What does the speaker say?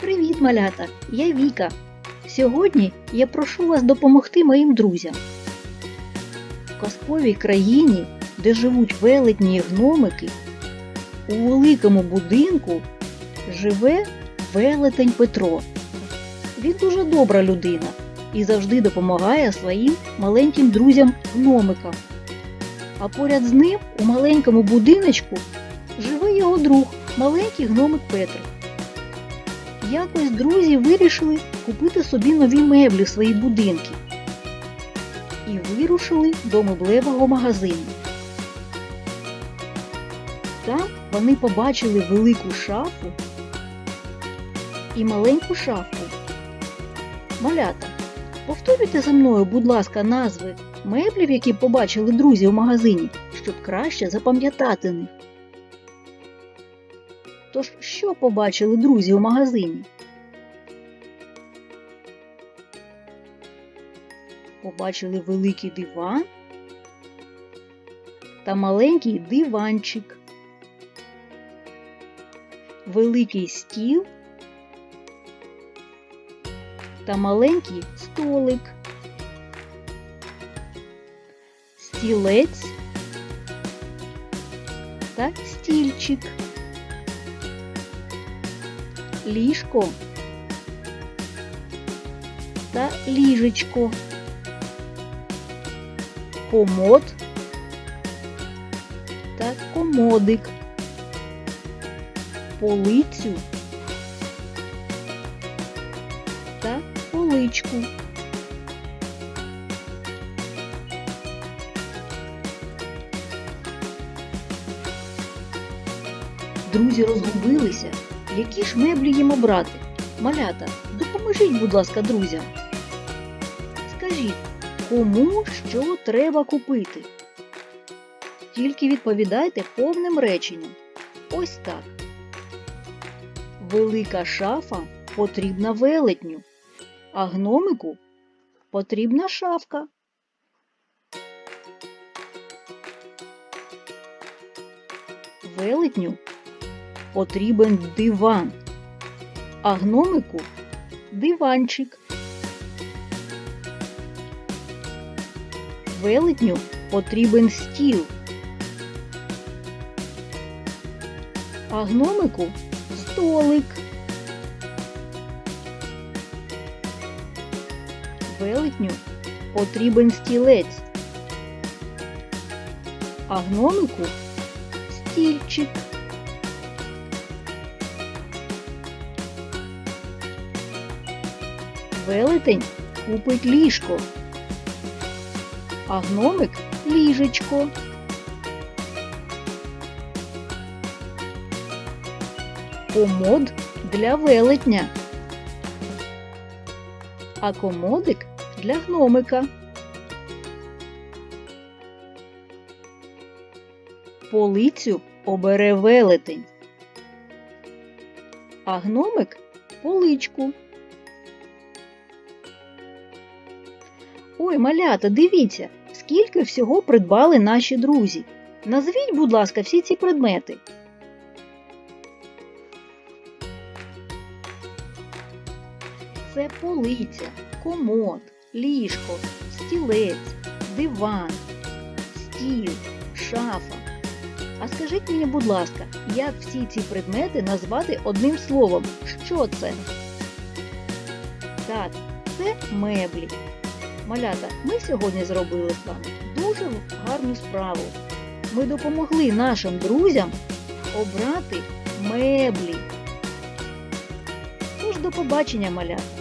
Привіт, малята! Я Віка. Сьогодні я прошу вас допомогти моїм друзям. В казковій країні, де живуть велетні гномики, у великому будинку живе велетень Петро. Він дуже добра людина і завжди допомагає своїм маленьким друзям-гномикам. А поряд з ним у маленькому будиночку живе його друг, маленький гномик Петрик. Якось друзі вирішили купити собі нові меблі в свої будинки і вирушили до меблевого магазину. Там вони побачили велику шафу і маленьку шафку. Малята, повторюйте за мною, будь ласка, назви меблів, які побачили друзі в магазині, щоб краще запам'ятати них. Тож, що побачили друзі у магазині? Побачили великий диван та маленький диванчик, великий стіл та маленький столик, стілець та стільчик ліжко та ліжечко, комод та комодик, полицю та поличку. Друзі розгубилися, які ж меблі їм обрати? Малята, допоможіть, будь ласка, друзям. Скажіть, кому що треба купити? Тільки відповідайте повним реченням. Ось так. Велика шафа потрібна велетню, а гномику потрібна шафка. Велетню потрібен диван, а гномику диванчик. Велетню потрібен стіл, а гномику столик. Велетню потрібен стілець, а гномику стільчик. Велетень купить ліжко, а гномик ліжечко. Комод для велетня, а комодик для гномика. Полицю обере велетень, а гномик поличку. Ой, малята, дивіться, скільки всього придбали наші друзі. Назвіть, будь ласка, всі ці предмети. Це полиця, комод, ліжко, стілець, диван, стіл, шафа. А скажіть мені, будь ласка, як всі ці предмети назвати одним словом? Що це? Так, це меблі. Малята, ми сьогодні зробили з вами дуже гарну справу. Ми допомогли нашим друзям обрати меблі. Тож до побачення, малята!